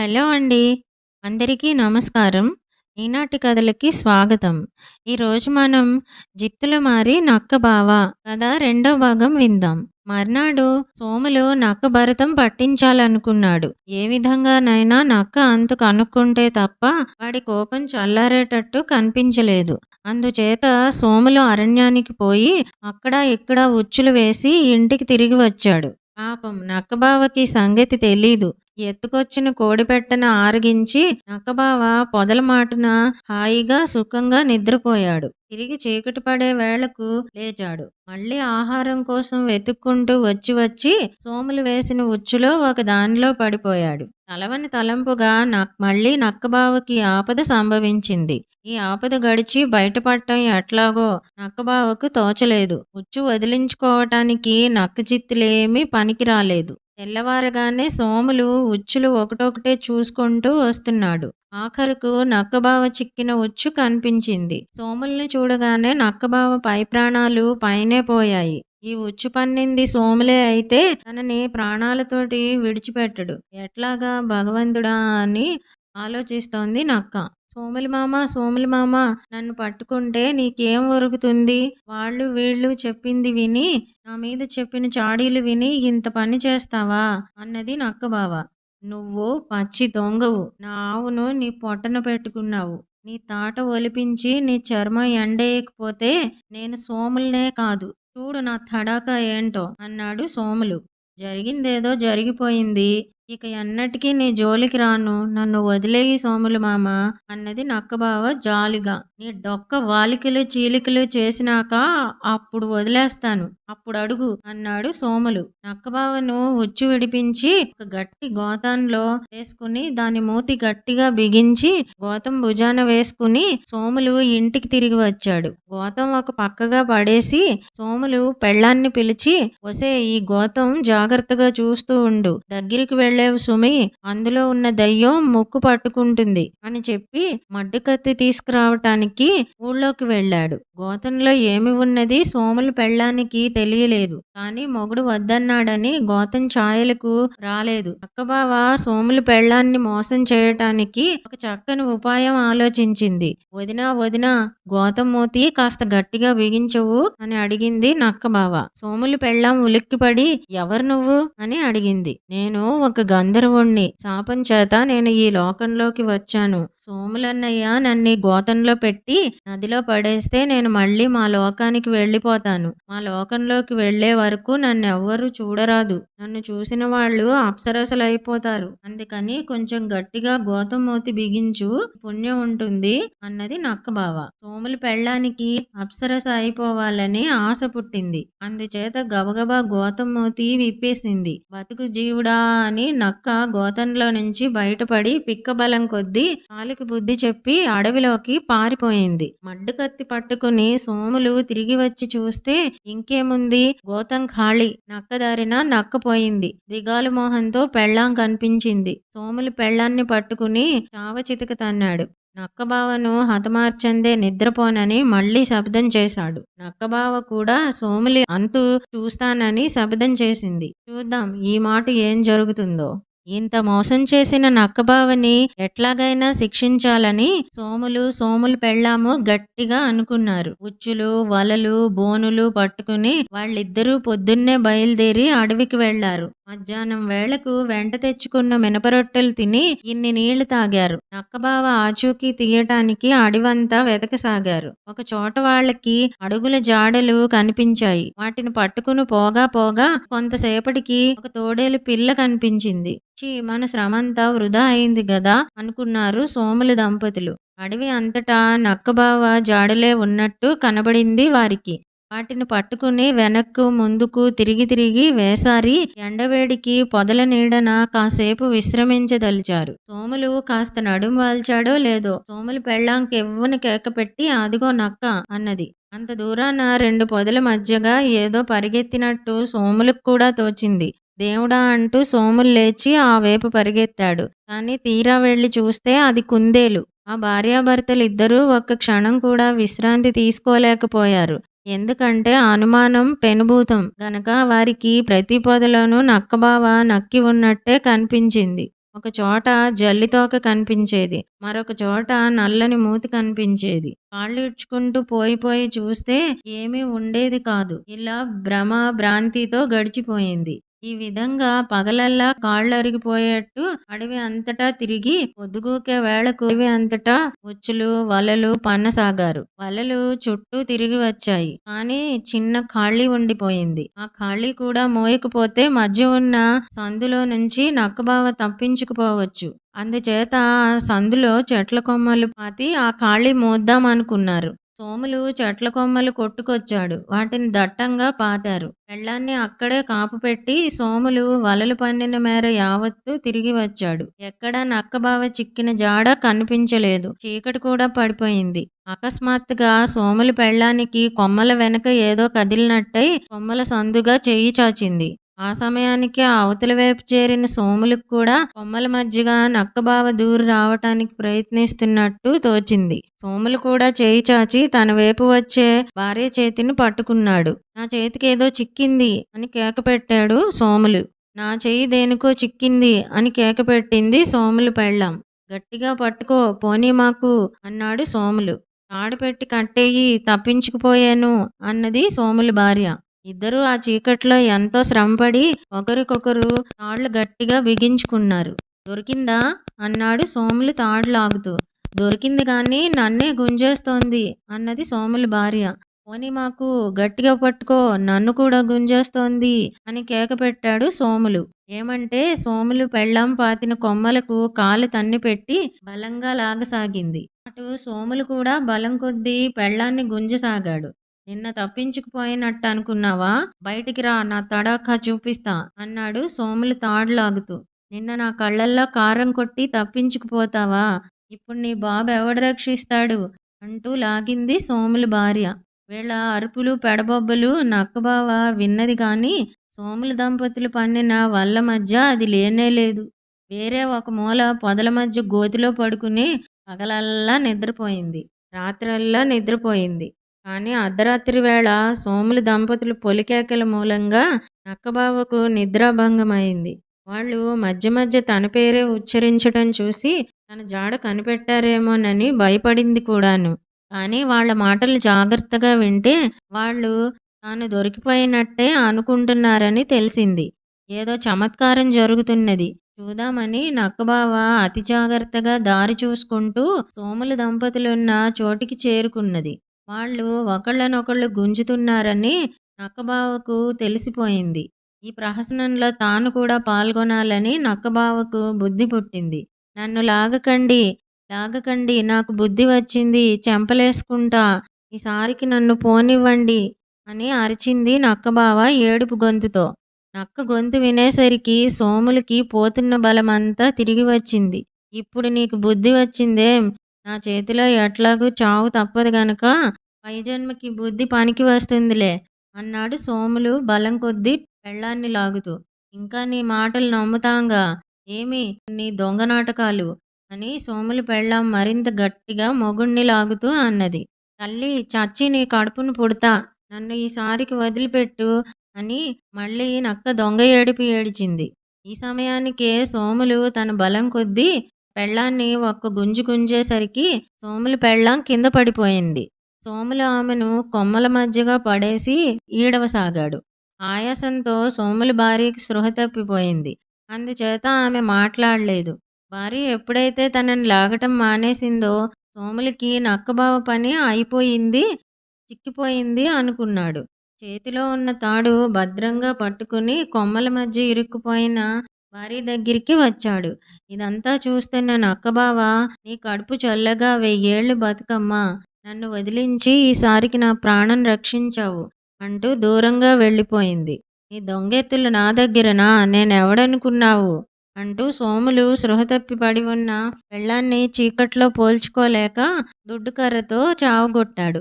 Hello అండి. అందరికీ నమస్కారం. ఈనాటి కథలకి స్వాగతం. ఈరోజు మనం 'జిత్తుల మారి నక్క బావ' కథ రెండో భాగం విందాం. మర్నాడు సోములు నక్క భరతం పట్టించాలనుకున్నాడు. ఏ విధంగానైనా నక్క అంతు కనుక్కుంటే తప్ప వాడి కోపం చల్లారేటట్టు కనిపించలేదు. అందుచేత సోములు అరణ్యానికి పోయి అక్కడ ఇక్కడ ఉచ్చులు వేసి ఇంటికి తిరిగి వచ్చాడు. పాపం నక్కబావకి సంగతి తెలీదు. ఎత్తుకొచ్చిన కోడిపెట్టను ఆరగించి నక్కబావ పొదల మాటున హాయిగా సుఖంగా నిద్రపోయాడు. తిరిగి చీకటి పడే వేళకు లేచాడు. మళ్ళీ ఆహారం కోసం వెతుక్కుంటూ వచ్చి వచ్చి సోములు వేసిన ఉచ్చులో ఒక దానిలో పడిపోయాడు. తలవని తలంపుగా మళ్ళీ నక్కబావకి ఆపద సంభవించింది. ఈ ఆపద గడిచి బయటపడటం ఎట్లాగో నక్కబావకు తోచలేదు. ఉచ్చు వదిలించుకోవటానికి నక్క చిత్తులేమీ పనికి పనికిరాలేదు. తెల్లవారగానే సోములు ఉచ్చులు ఒకటొకటే చూసుకుంటూ వస్తున్నాడు. ఆఖరుకు నక్కబావ చిక్కిన ఉచ్చు కనిపించింది. సోముల్ని చూడగానే నక్కబావ పైప్రాణాలు పైనే పోయాయి. ఈ ఉచ్చు పన్నింది సోములే అయితే తనని ప్రాణాలతోటి విడిచిపెట్టడు. ఎట్లాగా భగవంతుడా అని ఆలోచిస్తోంది నక్క. సోములు మామ సోములు మామ నన్ను పట్టుకుంటే నీకేం ఒరుగుతుంది? వాళ్ళు వీళ్ళు చెప్పింది విని నా మీద చెప్పిన చాడీలు విని ఇంత పని చేస్తావా? అన్నది నక్కబావ. నువ్వు పచ్చి దొంగవు. నా ఆవును నీ పొట్టన పెట్టుకున్నావు. నీ తాట ఒలిపించి నీ చర్మం ఎండేయకపోతే నేను సోములనే కాదు. చూడు నా తడాక ఏంటో అన్నాడు సోములు. జరిగిందేదో జరిగిపోయింది. ఇక ఎన్నటికీ నీ జోలికి రాను. నన్ను వదిలేయి సోములు మామ అన్నది నక్కబావ జాలిగా. నీ డొక్క వాలికలు చీలికలు చేసినాక అప్పుడు వదిలేస్తాను. అప్పుడు అడుగు అన్నాడు సోములు. నక్కబావను ఉచ్చు విడిపించి ఒక గట్టి గోతంలో వేసుకుని దాని మూతి గట్టిగా బిగించి గోతం భుజాన వేసుకుని సోములు ఇంటికి తిరిగి వచ్చాడు. గోతం ఒక పక్కగా పడేసి సోములు పెళ్ళాన్ని పిలిచి వసే ఈ గోతం జాగ్రత్తగా చూస్తూ ఉండు. దగ్గరికి వెళ్ళి వెళ్ళేవు సుమి అందులో ఉన్న దయ్యం ముక్కు పట్టుకుంటుంది అని చెప్పి మడ్డుకత్తి తీసుకురావటానికి ఊళ్ళోకి వెళ్ళాడు. గోతంలో ఏమి ఉన్నది సోములు పెళ్ళానికి తెలియలేదు. కాని మొగుడు వద్దన్నాడని గోతం ఛాయలకు రాలేదు. అక్కబావ సోములు పెళ్ళాన్ని మోసం చేయటానికి ఒక చక్కని ఉపాయం ఆలోచించింది. వదినా వదినా గోతం మూతి కాస్త గట్టిగా బిగించవు అని అడిగింది నక్కబావ. సోములు పెళ్ళాం ఉలిక్కిపడి ఎవరు నువ్వు? అని అడిగింది. నేను ఒక గంధర్వుణ్ణి. శాపం చేత నేను ఈ లోకంలోకి వచ్చాను. సోములన్నయ్య నన్ను గోతంలో పెట్టి నదిలో పడేస్తే నేను మళ్ళీ మా లోకానికి వెళ్ళిపోతాను. మా లోకంలోకి వెళ్ళే వరకు నన్ను ఎవ్వరూ చూడరాదు. నన్ను చూసిన వాళ్ళు అప్సరసలైపోతారు. అందుకని కొంచెం గట్టిగా గోతం మూతి బిగించు పుణ్యం ఉంటుంది అన్నది నక్కబావ. సోములు పెళ్ళానికి అప్సరస అయిపోవాలని ఆశ పుట్టింది. అందుచేత గబగబా గోతం మూతి విప్పేసింది. బతుకు జీవుడా అని నక్క గోతంలో నుంచి బయటపడి పిక్కబలం కొద్దీ కాలికి బుద్ధి చెప్పి అడవిలోకి పారిపోయింది. మడ్డుకత్తి పట్టుకుని సోములు తిరిగి వచ్చి చూస్తే ఇంకేముంది గోతం ఖాళీ. నక్కదారిన నక్క పోయింది. దిగాలు మొహంతో పెళ్ళాం కనిపించింది. సోములు పెళ్ళాన్ని పట్టుకుని చావచితక తన్నాడు. నక్కబావను హతమార్చందే నిద్రపోనని మళ్ళీ శబ్దం చేశాడు. నక్కబావ కూడా సోములి అంతు చూస్తానని శబ్దం చేసింది. చూద్దాం ఈ మాట ఏం జరుగుతుందో. ఇంత మోసం చేసిన నక్కబావని ఎట్లాగైనా శిక్షించాలని సోములు సోములు పెళ్ళాము గట్టిగా అనుకున్నారు. ఉచ్చులు వలలు బోనులు పట్టుకుని వాళ్ళిద్దరూ పొద్దున్నే బయలుదేరి అడవికి వెళ్ళారు. మధ్యాహ్నం వేళకు వెంట తెచ్చుకున్న మినపరొట్టెలు తిని ఇన్ని నీళ్ళు తాగారు. నక్కబావ ఆచూకీ తీయటానికి అడివంతా వెతకసాగారు. ఒక చోట వాళ్ళకి అడుగుల జాడలు కనిపించాయి. వాటిని పట్టుకుని పోగా పోగా కొంతసేపటికి ఒక తోడేలు పిల్ల కనిపించింది. ఛీ మన శ్రమంతా వృధా అయింది గదా అనుకున్నారు సోముల దంపతులు. అడవి అంతటా నక్కబావ జాడలే ఉన్నట్టు కనబడింది వారికి. వాటిని పట్టుకుని వెనక్కు ముందుకు తిరిగి తిరిగి వేసారి ఎండవేడికి పొదల నీడన కాసేపు విశ్రమించదలిచారు. సోములు కాస్త నడుం వాల్చాడో లేదో సోములు పెళ్ళాంకి ఎవ్వని కేక కేకపెట్టి అదిగో నక్క అన్నది. అంత దూరాన రెండు పొదల మధ్యగా ఏదో పరిగెత్తినట్టు సోములకు కూడా తోచింది. దేవుడా అంటూ సోములు లేచి ఆ వైపు పరిగెత్తాడు. కాని తీరా వెళ్ళి చూస్తే అది కుందేలు. ఆ భార్యాభర్తలిద్దరూ ఒక్క క్షణం కూడా విశ్రాంతి తీసుకోలేకపోయారు. ఎందుకంటే అనుమానం పెనుభూతం. గనక వారికి ప్రతి పొదలోనూ నక్కబావ నక్కి ఉన్నట్టే కనిపించింది. ఒక చోట జల్లితోక కనిపించేది. మరొక చోట నల్లని మూతి కనిపించేది. కాళ్ళు ఇడ్చుకుంటూ పోయి పోయి చూస్తే ఏమీ ఉండేది కాదు. ఇలా భ్రమ భ్రాంతితో గడిచిపోయింది. ఈ విధంగా పగలల్లా కాళ్ళు అరిగిపోయేట్టు అడవి అంతటా తిరిగి పొద్దుగూకే వేళకు అడవి అంతటా ఉచ్చులు వలలు పన్నసాగారు. వలలు చుట్టూ తిరిగి వచ్చాయి. కానీ చిన్న ఖాళీ ఉండిపోయింది. ఆ ఖాళీ కూడా మోయకపోతే మధ్య ఉన్న సందులో నుంచి నక్కబావ తప్పించుకుపోవచ్చు. అందుచేత సందులో చెట్ల కొమ్మలు పాతి ఆ ఖాళీ మోద్దాం అనుకున్నారు సోములు చెట్ల కొమ్మలు కొట్టుకొచ్చాడు. వాటిని దట్టంగా పాతారు. పెళ్ళాన్ని అక్కడే కాపు పెట్టి సోములు వలలు పన్నిన మేర యావత్తు తిరిగి వచ్చాడు. ఎక్కడా నక్కబావ చిక్కిన జాడ కనిపించలేదు. చీకటి కూడా పడిపోయింది. అకస్మాత్తుగా సోములు పెళ్ళానికి కొమ్మల వెనక ఏదో కదిలినట్టయి కొమ్మల సందుగా చెయ్యి చాచింది. ఆ సమయానికి అవతల వైపు చేరిన సోములకు కూడా కొమ్మల మధ్యగా నక్కబావ దూరు రావటానికి ప్రయత్నిస్తున్నట్టు తోచింది. సోములు కూడా చేయి చాచి తన వైపు వచ్చే భార్య చేతిని పట్టుకున్నాడు. నా చేతికి ఏదో చిక్కింది అని కేక పెట్టాడు సోములు. నా చెయ్యి దేనికో చిక్కింది అని కేక పెట్టింది సోములు పెళ్ళాం. గట్టిగా పట్టుకో పోనీ మాకు అన్నాడు సోములు. తాడు పెట్టి కట్టేయి తప్పించుకుపోయాను అన్నది సోములు భార్య. ఇద్దరూ ఆ చీకట్లో ఎంతో శ్రమపడి ఒకరికొకరు తాళ్ళు గట్టిగా బిగించుకున్నారు. దొరికిందా? అన్నాడు సోములు తాడు లాగుతూ దొరికింది కానీ నన్నే గుంజేస్తోంది అన్నది సోములు భార్య. పోనీ మాకు గట్టిగా పట్టుకో నన్ను కూడా గుంజేస్తోంది అని కేక పెట్టాడు సోములు. ఏమంటే సోములు పెళ్ళాం పాతిన కొమ్మలకు కాలు తన్ని పెట్టి బలంగా లాగసాగింది. అటు సోములు కూడా బలం కొద్దీ పెళ్ళాన్ని గుంజసాగాడు. నిన్న తప్పించుకుపోయినట్టు అనుకున్నావా? బయటికి రా నా తడాఖా చూపిస్తా అన్నాడు సోములు తాడులాగుతూ. నిన్న నా కళ్ళల్లో కారం కొట్టి తప్పించుకుపోతావా? ఇప్పుడు నీ బాబు ఎవడు రక్షిస్తాడు? అంటూ లాగింది సోముల భార్య. వీళ్ళ అరుపులు పెడబొబ్బలు నక్కబావ విన్నది కానీ సోముల దంపతులు పన్నిన వల్ల మధ్య అది లేనే లేదు. వేరే ఒక మూల పొదల మధ్య గోతిలో పడుకుని పగలల్లా నిద్రపోయింది. రాత్రల్లా నిద్రపోయింది. కానీ అర్ధరాత్రి వేళ సోముల దంపతులు పొలికేకల మూలంగా నక్కబావకు నిద్రాభంగమైంది. వాళ్ళు మధ్య మధ్య తన పేరే ఉచ్చరించడం చూసి తన జాడ కనిపెట్టారేమోనని భయపడింది కూడాను. కానీ వాళ్ళ మాటలు జాగ్రత్తగా వింటే వాళ్ళు తాను దొరికిపోయినట్టే అనుకుంటున్నారని తెలిసింది. ఏదో చమత్కారం జరుగుతున్నది. చూద్దామని నక్కబావ అతి జాగ్రత్తగా దారి చూసుకుంటూ సోముల దంపతులున్న చోటికి చేరుకున్నది. వాళ్ళు ఒకళ్ళనొకళ్ళు గుంజుతున్నారని నక్కబావకు తెలిసిపోయింది. ఈ ప్రహసనంలో తాను కూడా పాల్గొనాలని నక్కబావకు బుద్ధి పుట్టింది. నన్ను లాగకండి లాగకండి నాకు బుద్ధి వచ్చింది చెంపలేసుకుంటా ఈసారికి నన్ను పోనివ్వండి అని అరిచింది నక్కబావ ఏడుపు గొంతుతో. నక్క గొంతు వినేసరికి సోములకి పోతున్న బలమంతా తిరిగి వచ్చింది. ఇప్పుడు నీకు బుద్ధి వచ్చిందేం? నా చేతిలో ఎట్లాగూ చావు తప్పదు గనక పైజన్మకి బుద్ధి పనికి వస్తుందిలే. అన్నాడు సోములు బలం కొద్దీ పెళ్ళాన్ని లాగుతూ. ఇంకా నీ మాటలు నమ్ముతాంగా. ఏమి? నీ దొంగ నాటకాలు అని సోములు పెళ్ళాం మరింత గట్టిగా మొగుణ్ణి లాగుతూ అన్నది. తల్లి చచ్చి నీ కడుపును పుడతా. నన్ను ఈసారికి వదిలిపెట్టు అని మళ్ళీ నక్క దొంగ ఏడిపి ఏడిచింది. ఈ సమయానికే సోములు తన బలం కొద్దీ పెళ్ళాన్ని ఒక్క గుంజు గుంజేసరికి సోములు పెళ్ళాం కింద పడిపోయింది. సోములు ఆమెను కొమ్మల మధ్యగా పడేసి ఈడవసాగాడు. ఆయాసంతో సోముల భార్యకి స్పృహ తప్పిపోయింది. అందుచేత ఆమె మాట్లాడలేదు. భార్య ఎప్పుడైతే తనని లాగటం మానేసిందో సోములకి నక్కబావ పని అయిపోయింది చిక్కిపోయింది అనుకున్నాడు. చేతిలో ఉన్న తాడు భద్రంగా పట్టుకుని కొమ్మల మధ్య ఇరుక్కుపోయిన భార్య దగ్గరికి వచ్చాడు. ఇదంతా చూస్తున్న నక్కబావ నీ కడుపు చల్లగా వెయ్యేళ్ళు బతుకమ్మా నన్ను వదిలించి ఈసారికి నా ప్రాణం రక్షించావు అంటూ దూరంగా వెళ్ళిపోయింది. నీ దొంగెత్తులు నా దగ్గరనా? నేనెవడనుకున్నావు? అంటూ సోములు స్పృహ తప్పి పడి ఉన్న పెళ్ళాన్ని చీకట్లో పోల్చుకోలేక దుడ్డుకర్రతో చావగొట్టాడు.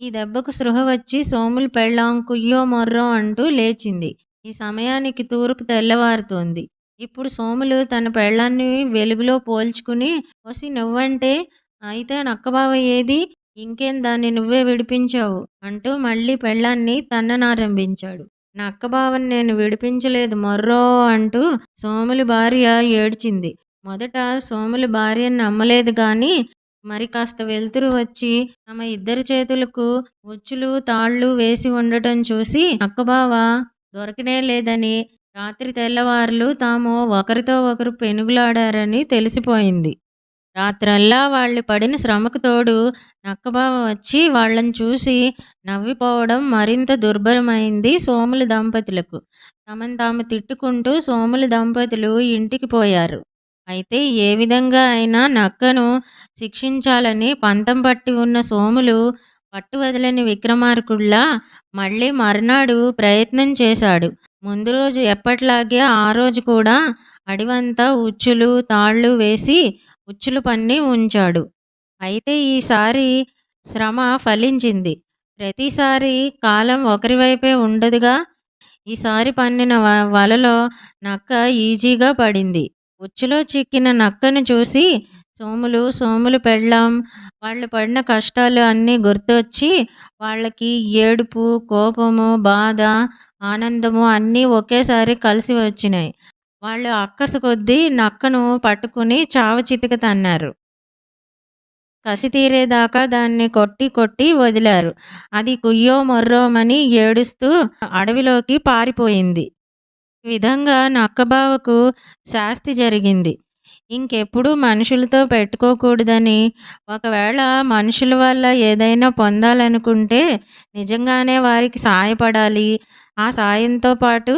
ఈ దెబ్బకు స్పృహ వచ్చి సోములు పెళ్ళాం కుయ్యో మొర్రో అంటూ లేచింది. ఈ సమయానికి తూర్పు తెల్లవారుతోంది. ఇప్పుడు సోములు తన పెళ్ళాన్ని వెలుగులో పోల్చుకుని వసి నువ్వంటే అయితే నక్కబావ ఏది? ఇంకేం దాన్ని నువ్వే విడిపించావు? అంటూ మళ్ళీ పెళ్ళాన్ని తన్ననారంభించాడు. నక్కబావని నేను విడిపించలేదు మొర్రో అంటూ సోములి భార్య ఏడ్చింది. మొదట సోములు భార్యను నమ్మలేదు గాని మరి కాస్త వెలుతురు వచ్చి తమ ఇద్దరి చేతులకు ఉచ్చులు తాళ్ళు వేసి ఉండటం చూసి అక్కబావ దొరకనే లేదని రాత్రి తెల్లవారులు తాము ఒకరితో ఒకరు పెనుగులాడారని తెలిసిపోయింది. రాత్రల్లా వాళ్ళు పడిన శ్రమకు తోడు నక్కబావ వచ్చి వాళ్ళని చూసి నవ్విపోవడం మరింత దుర్భరమైంది సోములు దంపతులకు. తమను తాము తిట్టుకుంటూ సోములు దంపతులు ఇంటికి పోయారు. అయితే ఏ విధంగా అయినా నక్కను శిక్షించాలని పంతం పట్టి ఉన్న సోములు పట్టు వదిలని విక్రమార్కుల్లా మళ్ళీ మర్నాడు ప్రయత్నం చేశాడు. ముందు రోజు ఎప్పట్లాగే ఆ రోజు కూడా అడివంతా ఉచ్చులు తాళ్ళు వేసి ఉచ్చులు పన్ని ఉంచాడు. అయితే ఈసారి శ్రమ ఫలించింది. ప్రతిసారి కాలం ఒకరి వైపే ఉండదుగా. ఈసారి పన్నిన వలలో నక్క ఈజీగా పడింది. ఉచ్చులో చిక్కిన నక్కను చూసి సోములు సోములు పెళ్ళాం వాళ్ళు పడిన కష్టాలు అన్నీ గుర్తొచ్చి వాళ్ళకి ఏడుపు కోపము బాధ ఆనందము అన్నీ ఒకేసారి కలిసి వచ్చినాయి. వాళ్ళు అక్కసు కొద్దీ నక్కను పట్టుకుని చావ చితిక తన్నారు. కసి తీరేదాకా దాన్ని కొట్టి కొట్టి వదిలారు. అది కుయ్యో మొర్రోమని ఏడుస్తూ అడవిలోకి పారిపోయింది. ఈ విధంగా నక్కబావకు శాస్తి జరిగింది. ఇంకెప్పుడు మనుషులతో పెట్టుకోకూడదని. ఒకవేళ మనుషుల వల్ల ఏదైనా పొందాలనుకుంటే నిజంగానే వారికి సాయపడాలి. ఆ సాయంతో పాటు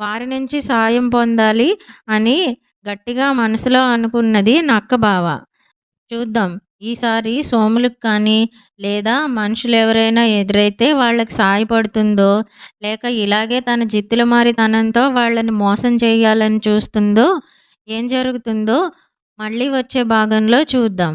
వారి నుంచి సాయం పొందాలి అని గట్టిగా మనసులో అనుకున్నది నక్కబావ చూద్దాం. ఈసారి సోములకు కానీ లేదా మనుషులు ఎవరైనా ఎదురైతే వాళ్ళకి సాయపడుతుందో లేక ఇలాగే తన జిత్తుల మారితనంతో వాళ్ళని మోసం చేయాలని చూస్తుందో ఏం జరుగుతుందో మళ్ళీ వచ్చే భాగంలో చూద్దాం.